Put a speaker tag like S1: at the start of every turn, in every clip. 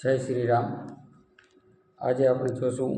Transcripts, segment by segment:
S1: જય શ્રી રામ. આજે આપણે જોશું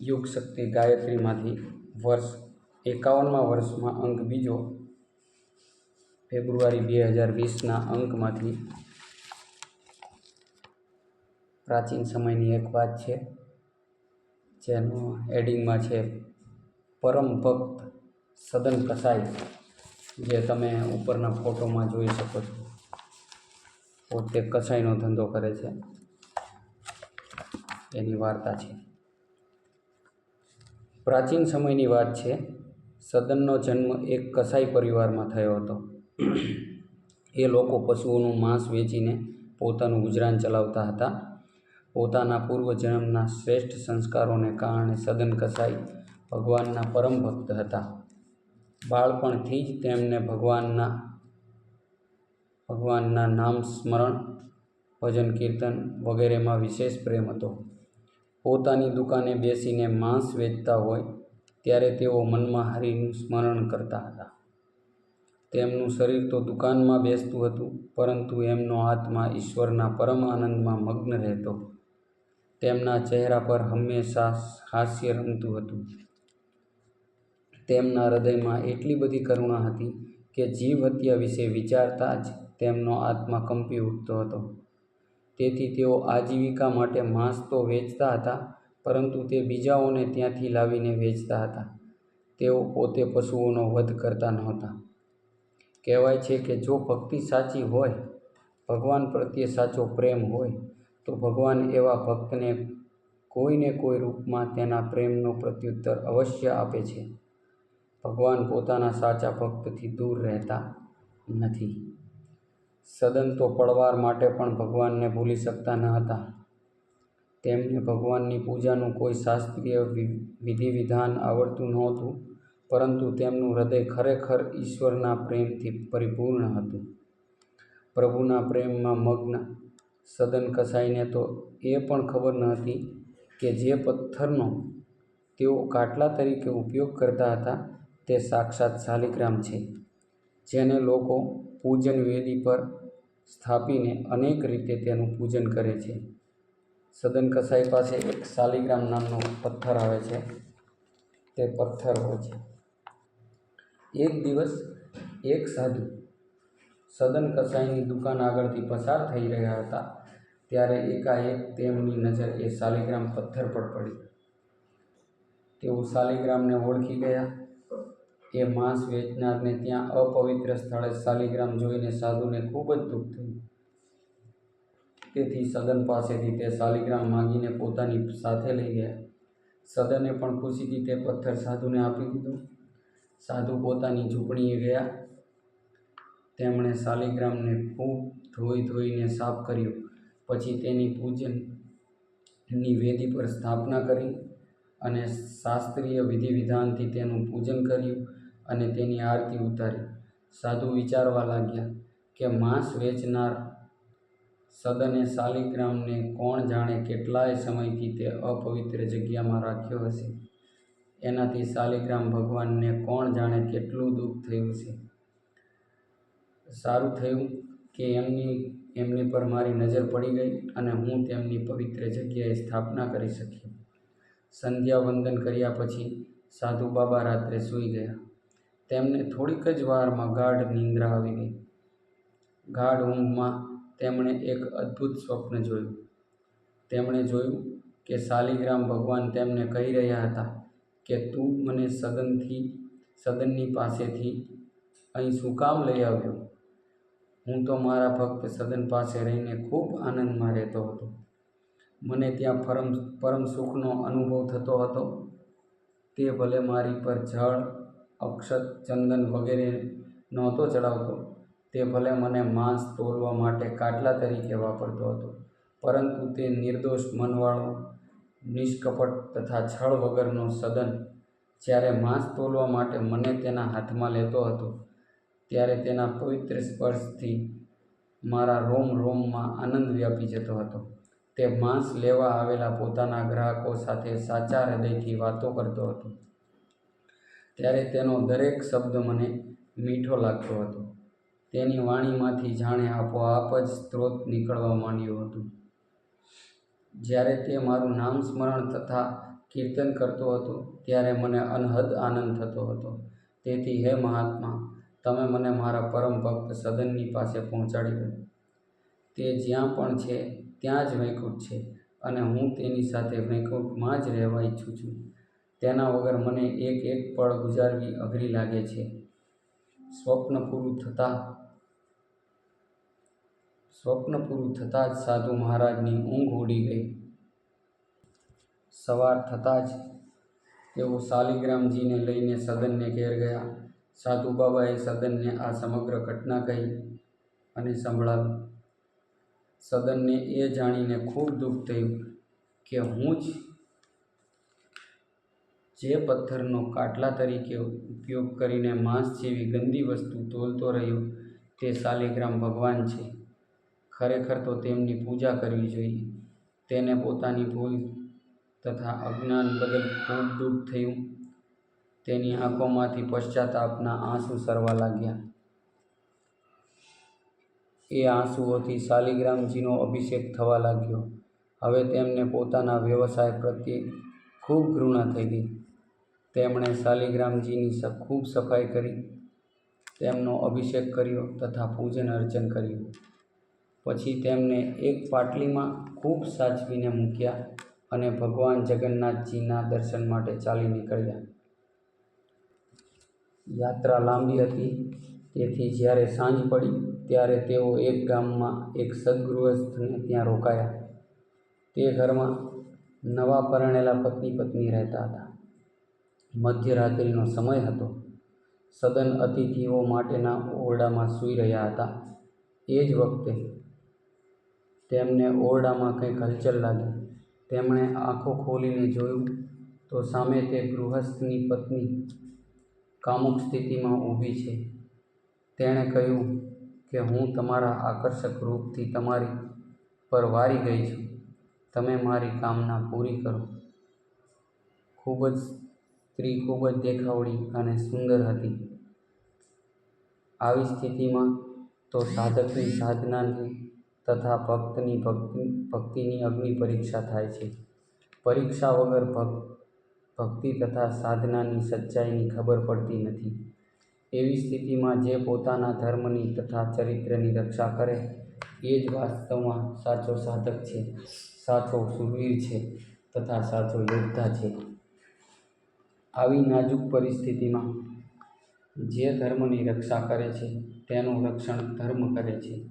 S1: યુગ શક્તિ ગાયત્રીમાંથી વર્ષ એકાવનમાં વર્ષમાં અંક બીજો ફેબ્રુઆરી બે હજાર વીસના અંકમાંથી. પ્રાચીન સમયની એક વાત છે, જેનું હેડિંગમાં છે, પરમ ભક્ત સદન કસાઈ, જે તમે ઉપરના ફોટોમાં જોઈ શકો છો. પોતે કસાઈનો ધંધો કરે છે. એની વાર્તા છે. પ્રાચીન સમયની વાત છે. સદનનો જન્મ એક કસાઈ પરિવારમાં થયો હતો. એ લોકો પશુઓનું માંસ વેચીને પોતાનું ગુજરાન ચલાવતા હતા. પોતાના પૂર્વજન્મના શ્રેષ્ઠ સંસ્કારોને કારણે સદન કસાઈ ભગવાનના પરમ ભક્ત હતા. બાળપણથી જ તેમને ભગવાનના ભગવાનના નામ સ્મરણ, ભજન, કીર્તન વગેરેમાં વિશેષ પ્રેમ હતો. પોતાની દુકાને બેસીને માંસ વેચતા હોય ત્યારે તેઓ મનમાં હરિનું સ્મરણ કરતા હતા. તેમનું શરીર તો દુકાનમાં બેસતું હતું, પરંતુ એમનો આત્મા ઈશ્વરના પરમ આનંદમાં મગ્ન રહેતો. તેમના ચહેરા પર હંમેશા હાસ્ય રમતું હતું. તેમના હૃદયમાં એટલી બધી કરુણા હતી કે જીવ હત્યા વિશે વિચારતા જ તેમનો આત્મા કંપી ઉઠતો હતો. તેથી તેઓ આજીવિકા માટે માંસ તો વેચતા હતા, પરંતુ તે બીજાઓને ત્યાંથી લાવીને વેચતા હતા. તેઓ પોતે પશુઓનો વધ કરતા નહોતા. કહેવાય છે કે જો ભક્તિ સાચી હોય, ભગવાન પ્રત્યે સાચો પ્રેમ હોય, તો ભગવાન એવા ભક્તને કોઈને કોઈ રૂપમાં તેના પ્રેમનો પ્રત્યુત્તર અવશ્ય આપે છે. ભગવાન પોતાના સાચા ભક્તથી દૂર રહેતા નથી. સદન તો પડવાર માટે પણ ભગવાનને ભૂલી શકતા ન હતા. તેમને ભગવાનની પૂજાનું કોઈ શાસ્ત્રીય વિધિ વિધાન આવડતું નહોતું, પરંતુ તેમનું હૃદય ખરેખર ઈશ્વરના પ્રેમથી પરિપૂર્ણ હતું. પ્રભુના પ્રેમમાં મગ્ન સદન કસાઈને તો એ પણ ખબર ન હતી કે જે પથ્થરનો તેઓ કાટલા તરીકે ઉપયોગ કરતા હતા તે સાક્ષાત શાલિગ્રામ છે, જેને લોકો પૂજન વેદી પર સ્થાપીને અનેક રીતે તેનું પૂજન કરે છે. સદન કસાઈ પાસે એક શાલિગ્રામ નામનો પથ્થર આવે છે. તે પથ્થર હોય છે. એક દિવસ એક સાધુ સદન કસાઈની દુકાન આગળથી પસાર થઈ રહ્યા હતા, ત્યારે એકાએક તેમની નજર એ શાલિગ્રામ પથ્થર પર પડી. તેઓ શાલિગ્રામને ઓળખી ગયા. એ માંસ વેચનારને ત્યાં અપવિત્ર સ્થળે શાલિગ્રામ જોઈને સાધુને ખૂબ જ દુઃખ થયું. તેથી સદન પાસેથી તે શાલિગ્રામ માંગીને પોતાની સાથે લઈ ગયા. સદને પણ ખુશીથી તે પથ્થર સાધુને આપી દીધો. સાધુ પોતાની ઝૂંપડીએ ગયા. તેમણે શાલિગ્રામને ખૂબ ધોઈ ધોઈને સાફ કર્યો. પછી તેની પૂજનની વેદી પર સ્થાપના કરી અને શાસ્ત્રીય વિધિ વિધાનથી તેનું પૂજન કર્યું. અને તેની આરતી ઉતારી. સાધુ વિચારવા લાગ્યા કે માંસ વેચનાર સદને શાલિગ્રામને કોણ જાણે કેટલાય સમયથી તે અપવિત્ર જગ્યામાં રાખ્યો હશે. એનાથી શાલિગ્રામ ભગવાનને કોણ જાણે કેટલું દુઃખ થયું છે સારું થયું કે એમની એમની પર મારી નજર પડી ગઈ અને હું તેમની પવિત્ર જગ્યાએ સ્થાપના કરી શકી સંધ્યા વંદન કર્યા પછી સાધુ બાબા રાત્રે સૂઈ ગયા. તેમને થોડીક જ વારમાં ગાઢ નિંદ્રા આવી ગઈ. ગાઢ ઊંઘમાં તેમણે એક અદ્ભુત સ્વપ્ન જોયું. તેમણે જોયું કે શાલિગ્રામ ભગવાન તેમને કહી રહ્યા હતા કે, તું મને સદનથી, સદનની પાસેથી અહીં શું કામ લઈ આવ્યો? હું તો મારા ભક્ત સદન પાસે રહીને ખૂબ આનંદમાં રહેતો હતો. મને ત્યાં પરમ પરમ સુખનો અનુભવ થતો હતો. તે ભલે મારી પર જળ અક્ષત ચંદન વગેરે નહોતો ચડાવતો. તે ભલે મને માંસ તોલવા માટે કાટલા તરીકે વાપરતો હતો, પરંતુ તે નિર્દોષ મનવાળો, નિષ્કપટ તથા છળ વગરનો સદન જ્યારે માંસ તોલવા માટે મને તેના હાથમાં લેતો હતો, ત્યારે તેના પવિત્ર સ્પર્શથી મારા રોમ રોમમાં આનંદ વ્યાપી જતો હતો. તે માંસ લેવા આવેલા પોતાના ગ્રાહકો સાથે સાચા હૃદયથી વાતો કરતો હતો. ત્યારે તેનો દરેક શબ્દ મને મીઠો લાગતો હતો. તેની વાણીમાંથી જાણે આપોઆપ જ સ્ત્રોત નીકળવા માંડ્યું હતું. જ્યારે તે મારું નામ સ્મરણ તથા કીર્તન કરતો હતો, ત્યારે મને અનહદ આનંદ થતો હતો. તેથી, હે મહાત્મા, તમે મને મારા પરમ ભક્ત સદનની પાસે પહોંચાડી દો. તે જ્યાં પણ છે, ત્યાં જ વૈકુંઠ છે અને હું તેની સાથે વૈકુંઠમાં જ રહેવા ઈચ્છું છું. તેના વગર મને એક એક પળ ગુજારવી અઘરી લાગે છે. સ્વપ્ન પૂરું થતાં સ્વપ્ન પૂરું થતાં જ સાધુ મહારાજની ઊંઘ ઉડી ગઈ. સવાર થતાં જ તેઓ શાલિગ્રામજીને લઈને સદનને ઘેર ગયા. સાધુ બાબાએ સદનને આ સમગ્ર ઘટના કહી અને સંભળાવી સદનને એ જાણીને ખૂબ દુઃખ થયું કે હું જ જે પથ્થરનો કાટલા તરીકે ઉપયોગ કરીને માંસ જેવી ગંદી વસ્તુ તોલતો રહ્યો, તે શાલિગ્રામ ભગવાન છે. ખરેખર તો તેમની પૂજા કરવી જોઈએ. તેને પોતાની ભૂલ તથા અજ્ઞાન બદલ ખૂબ દુઃખ થયું. તેની આંખોમાંથી પશ્ચાતાપના આંસુ સરવા લાગ્યા. એ આંસુઓથી શાલિગ્રામજીનો અભિષેક થવા લાગ્યો. હવે તેમને પોતાના વ્યવસાય પ્રત્યે ખૂબ ઘૃણા થઈ ગઈ. તેમણે શાલિગ્રામજીની ખૂબ સફાઈ કરી, તેમનો અભિષેક કર્યો તથા પૂજન અર્ચન કર્યું. પછી તેમને એક પાટલીમાં ખૂબ સાચવીને મૂક્યા અને ભગવાન જગન્નાથજીના દર્શન માટે ચાલી નીકળ્યા. યાત્રા લાંબી હતી, તેથી જ્યારે સાંજ પડી, ત્યારે તેઓ એક ગામમાં એક સદ્ગૃહસ્થને ત્યાં રોકાયા. તે ઘરમાં નવા પરણેલા પત્ની પત્ની રહેતા હતા. મધ્યરાત્રિનો સમય હતો. સદન અતિથિઓ માટેના ઓરડામાં સૂઈ રહ્યા હતા. એ જ વખતે તેમને ઓરડામાં કંઈક હલચલ લાગી. તેમણે આંખો ખોલીને જોયું તો સામે તે ગૃહસ્થની પત્ની કામુક સ્થિતિમાં ઊભી છે. તેણે કહ્યું કે, હું તમારા આકર્ષક રૂપથી તમારી પર વારી ગઈ છું. તમે મારી કામના પૂરી કરો. ખૂબ જ સ્ત્રી ખૂબ જ દેખાવડી અને સુંદર હતી. આવી સ્થિતિમાં તો સાધકની સાધનાની તથા ભક્તની ભક્તિ, ભક્તિની અગ્નિ પરીક્ષા થાય છે. પરીક્ષા વગર ભક્ત ભક્તિ તથા સાધનાની સચ્ચાઈની ખબર પડતી નથી. એવી સ્થિતિમાં જે પોતાના ધર્મની તથા ચરિત્રની રક્ષા કરે, એ જ વાસ્તવમાં સાચો સાધક છે, સાચો સુરવીર છે તથા સાચો યોદ્ધા છે. આવી નાજુક પરિસ્થિતિમાં જે ધર્મની રક્ષા કરે છે, તેનું રક્ષણ ધર્મ કરે છે,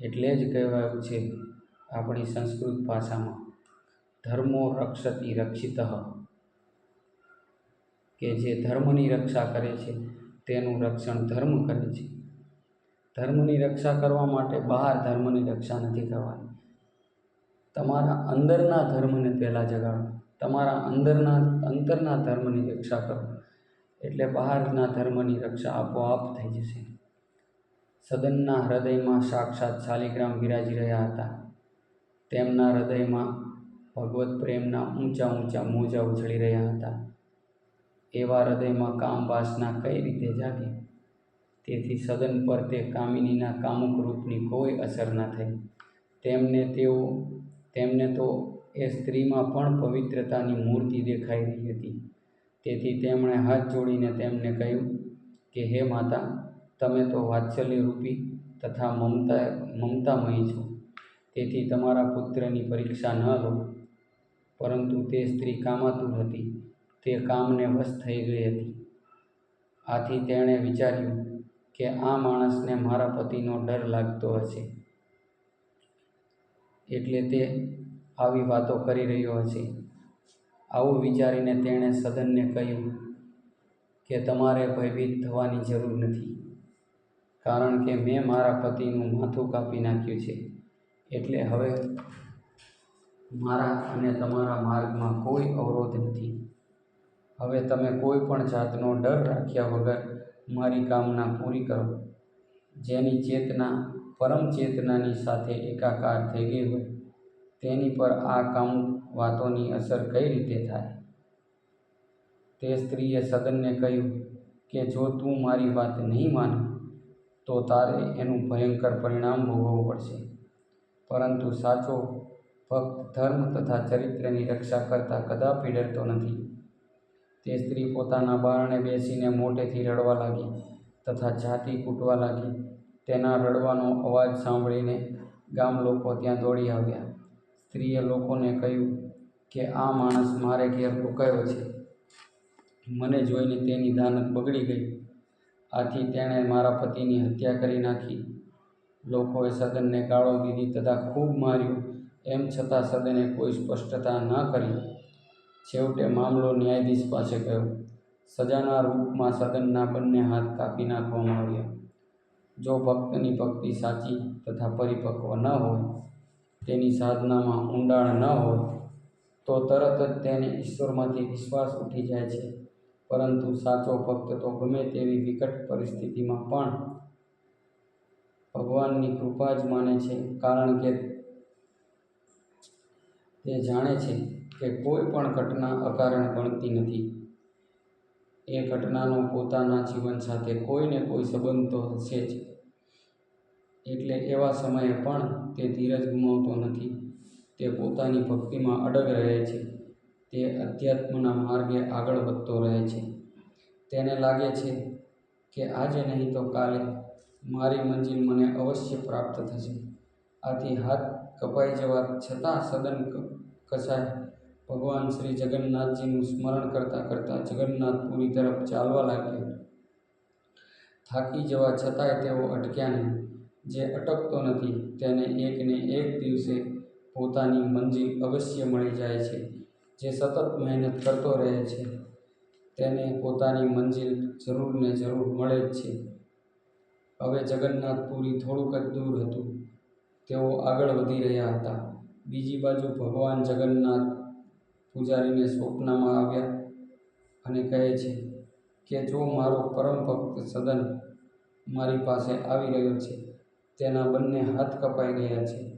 S1: એટલે જ કહેવાયું છે આપણી સંસ્કૃત ભાષામાં, ધર્મો રક્ષતી રક્ષિત. કે જે ધર્મની રક્ષા કરે છે, તેનું રક્ષણ ધર્મ કરે છે. ધર્મની રક્ષા કરવા માટે બહાર ધર્મની રક્ષા નથી કરવાની. તમારા અંદરના ધર્મને પહેલાં જગાડો. તમારા અંદરના, અંતરના ધર્મની રક્ષા કરો. એટલે બહારના ધર્મની રક્ષા આપોઆપ થઈ જશે. સદનના હૃદયમાં સાક્ષાત શાલિગ્રામ બિરાજી રહ્યા હતા. તેમના હૃદયમાં ભગવત પ્રેમના ઊંચા ઊંચા મોજા ઉછળી રહ્યા હતા. એવા હૃદયમાં કામ વાસના કઈ રીતે જાગે? તેથી સદન પર તે કામિનીના કામુક રૂપની કોઈ અસર ન થઈ. તેમને તેઓ, તેમને તો એ સ્ત્રીમાં પણ પવિત્રતાની મૂર્તિ દેખાઈ રહી હતી. તેથી તેમણે હાથ જોડીને તેમને કહ્યું કે, હે માતા, તમે તો વાત્સલ્ય રૂપી તથા મમતા, મમતામયી છો. તેથી તમારા પુત્રની પરીક્ષા ન લો. પરંતુ તે સ્ત્રી કામાતુર હતી. તે કામને વશ થઈ ગઈ હતી. આથી તેણે વિચાર્યું કે, આ માણસને મારા પતિનો ડર લાગતો હશે. એટલે તે આવી વાતો કરી રહ્યો હશે. આવું વિચારીને તેણે સદનને કહ્યું કે તમારે ભયભીત થવાની જરૂર નથી, કારણ કે મેં મારા પતિનું માથું કાપી નાખ્યું છે. એટલે હવે મારા અને તમારા માર્ગમાં કોઈ અવરોધ નથી. હવે તમે કોઈ પણ જાતનો ડર રાખ્યા વગર મારી કામના પૂરી કરો. જેની ચેતના પરમ ચેતનાની સાથે એકાકાર થઈ ગઈ હોય તેની પર આ કામ વાતોની અસર કઈ રીતે થાય? તે સ્ત્રીએ સદનને કહ્યું કે, જો તું મારી વાત નહીં માને, તો તારે એનું ભયંકર પરિણામ ભોગવવું પડશે. પરંતુ સાચો ભક્ત ધર્મ તથા ચરિત્રની રક્ષા કરતાં કદાપી ડરતો નથી. તે સ્ત્રી પોતાના બારણે બેસીને મોટેથી રડવા લાગી તથા છાતી કૂટવા લાગી. તેના રડવાનો અવાજ સાંભળીને ગામ લોકો ત્યાં દોડી આવ્યા. સ્ત્રીએ લોકોને કહ્યું કે, આ માણસ મારે ઘેર રોકાયો છે. મને જોઈને તેની દાનત બગડી ગઈ. આથી તેણે મારા પતિની હત્યા કરી નાખી. લોકોએ સદનને ગાળો દીધી તથા ખૂબ માર્યું. એમ છતાં સદને કોઈ સ્પષ્ટતા ન કરી. છેવટે મામલો ન્યાયાધીશ પાસે ગયો. સજાના રૂપમાં સદનના બંને હાથ કાપી નાખવામાં આવ્યા. જો ભક્તની ભક્તિ સાચી તથા પરિપક્વ ન હોય તેની સાધનામાં ઊંડાણ ન હોય તો તરત જ તેને ઈશ્વરમાંથી વિશ્વાસ ઉઠી જાય છે. પરંતુ સાચો ભક્ત તો ગમે તેવી વિકટ પરિસ્થિતિમાં પણ ભગવાનની કૃપા જ માને છે, કારણ કે તે જાણે છે કે કોઈ પણ ઘટના અકારણ બનતી નથી. એ ઘટનાનો પોતાના જીવન સાથે કોઈને કોઈ સંબંધ તો હશે જ. એટલે એવા સમયે પણ તે ધીરજ ગુમાવતો નથી. તે પોતાની ભક્તિમાં અડગ રહે છે. તે અધ્યાત્મના માર્ગે આગળ વધતો રહે છે. તેને લાગે છે કે આજે નહીં તો કાલે મારી મંજિલ મને અવશ્ય પ્રાપ્ત થશે. આથી હાથ કપાઈ જવા છતાં સદન કસાય. ભગવાન શ્રી જગન્નાથજીનું સ્મરણ કરતાં કરતાં જગન્નાથપુરી તરફ ચાલવા લાગ્યા. થાકી જવા છતાંય તેઓ અટક્યા નહીં. જે અટકતો નથી, તેને એકને એક દિવસે પોતાની મંજિલ અવશ્ય મળી જાય છે. જે સતત મહેનત કરતો રહે છે, તેને પોતાની મંજિલ જરૂર ને જરૂર મળે જ છે. હવે જગન્નાથપુરી થોડુંક જ દૂર હતું. તેઓ આગળ વધી રહ્યા હતા. બીજી બાજુ ભગવાન જગન્નાથ પૂજારીને સ્વપ્નમાં આવ્યા અને કહે છે કે, જો મારો પરમ ભક્ત સદન મારી પાસે આવી રહ્યો છે તેના બંને હાથ કપાઈ ગયા છે.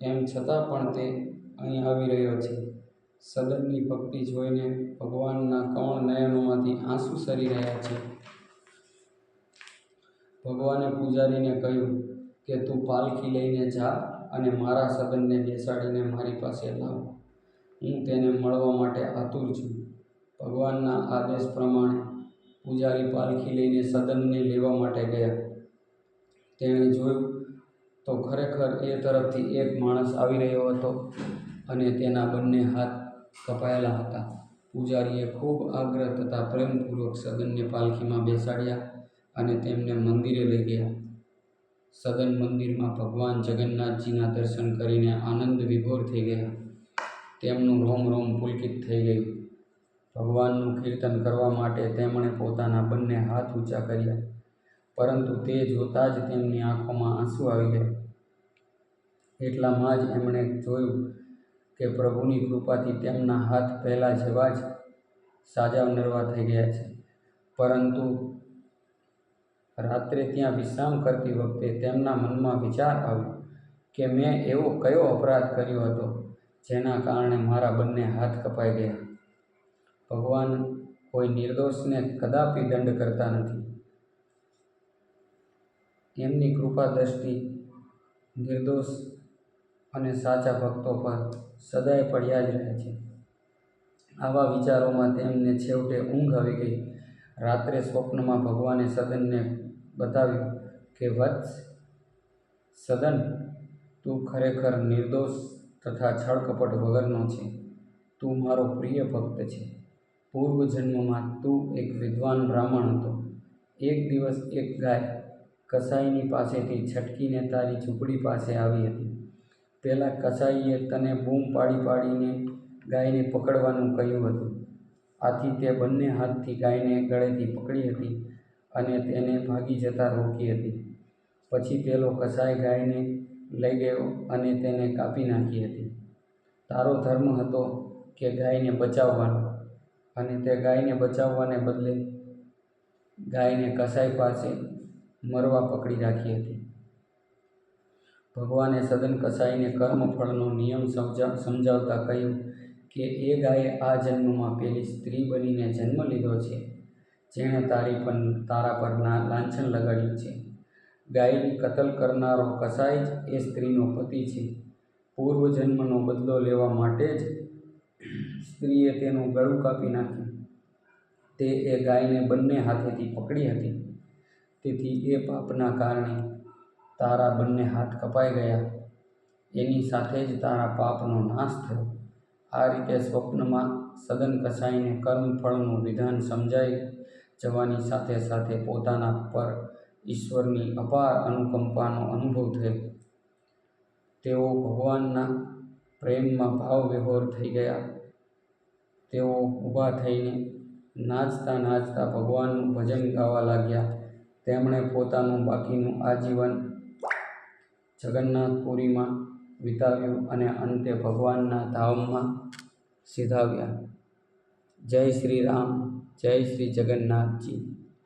S1: એમ છતાં પણ તે અહીં આવી રહ્યો છે. સદનની ભક્તિ જોઈને ભગવાનના કમળ નયનોમાંથી આંસુ સરી રહ્યા છે. ભગવાને પૂજારીને કહ્યું કે, તું પાલખી લઈને જા અને મારા સદનને બેસાડીને મારી પાસે લાવ. હું તેને મળવા માટે આતુર છું. ભગવાનના આદેશ પ્રમાણે પૂજારી પાલખી લઈને સદનને લેવા માટે ગયા. તેણે જોયું તો ખરેખર એ તરફથી એક માણસ આવી રહ્યો હતો અને તેના બંને હાથ કપાયેલા હતા. પૂજારીએ ખૂબ આગ્રહ તથા પ્રેમપૂર્વક સદનને પાલખીમાં બેસાડ્યા અને તેમને મંદિરે લઈ ગયા. સદન મંદિરમાં ભગવાન જગન્નાથજીના દર્શન કરીને આનંદ વિભોર થઈ ગયા. તેમનું રોમ રોમ પુલકિત થઈ ગયું. ભગવાનનું કીર્તન કરવા માટે તેમણે પોતાના બંને હાથ ઊંચા કર્યા. પરંતુ તે જોતાં જ તેમની આંખોમાં આંસુ આવી ગયા. એટલામાં જ એમણે જોયું કે પ્રભુની કૃપાથી તેમના હાથ પહેલાં જેવા જ સાજા નરવા થઈ ગયા છે. પરંતુ રાત્રે ત્યાં વિશ્રામ કરતી વખતે તેમના મનમાં વિચાર આવ્યો કે મેં એવો કયો અપરાધ કર્યો હતો જેના કારણે મારા બંને હાથ કપાઈ ગયા. ભગવાન કોઈ નિર્દોષને કદાપી દંડ કરતા નથી. એમની કૃપા, દ્રષ્ટિ, નિર્દોષ અને સાચા ભક્તો પર સદાય પડ્યા જ રહે છે. આવા વિચારોમાં તેમને છેવટે ઊંઘ આવી ગઈ. રાત્રે સ્વપ્નમાં ભગવાને સદનને બતાવ્યું કે, વત્સ, સદન, તું ખરેખર નિર્દોષ તથા છળકપટ વગરનો છે. તું મારો પ્રિય ભક્ત છે. પૂર્વ જન્મમાં તું એક વિદ્વાન બ્રાહ્મણ હતો. એક દિવસ એક ગાય કસાઈની પાસેથી છટકીને તારી ઝૂંપડી પાસે આવી હતી. પહેલાં કસાઈએ તને બૂમ પાડી પાડીને ગાયને પકડવાનું કહ્યું હતું. આથી તે બંને હાથથી ગાયને ગળેથી પકડી હતી અને તેને ભાગી જતાં રોકી હતી. પછી પેલો કસાઈ ગાયને લઈ ગયો અને તેને કાપી નાખી હતી. તારો ધર્મ હતો કે ગાયને બચાવવાનો અને તે ગાયને બચાવવાને બદલે ગાયને કસાઈ પાસે મરવા પકડી રાખી હતી. ભગવાને સદન કસાઈને કર્મફળનો નિયમ સમજા, સમજાવતા કહ્યું કે એ ગાયે આ જન્મમાં પેલી સ્ત્રી બનીને જન્મ લીધો છે, જેણે તારી પર, તારા પર લાંછન લગાડ્યું છે. ગાયની કતલ કરનારો કસાઈ જ એ સ્ત્રીનો પતિ છે. પૂર્વજન્મનો બદલો લેવા માટે જ સ્ત્રીએ તેનું ગળું કાપી નાખ્યું. તે એ ગાયને બંને હાથેથી પકડી હતી. તેથી એ પાપના કારણે તારા બંને હાથ કપાઈ ગયા. એની સાથે જ તારા પાપનો નાશ થયો. આ રીતે સ્વપ્નમાં સદન કસાઈને કર્મફળનું વિધાન સમજાઈ જવાની સાથે સાથે પોતાના પર ઈશ્વરની અપાર અનુકંપાનો અનુભવ થયો. તેઓ ભગવાનના પ્રેમમાં ભાવ વિભોર થઈ ગયા. તેઓ ઊભા થઈને નાચતા નાચતા ભગવાનનું ભજન ગાવા લાગ્યા. તેમણે પોતાનું બાકીનું આજીવન જગન્નાથપુરીમાં વિતાવ્યું અને અંતે ભગવાનના ધામમાં સિધાવ્યા. જય શ્રી રામ, જય શ્રી જગન્નાથજી.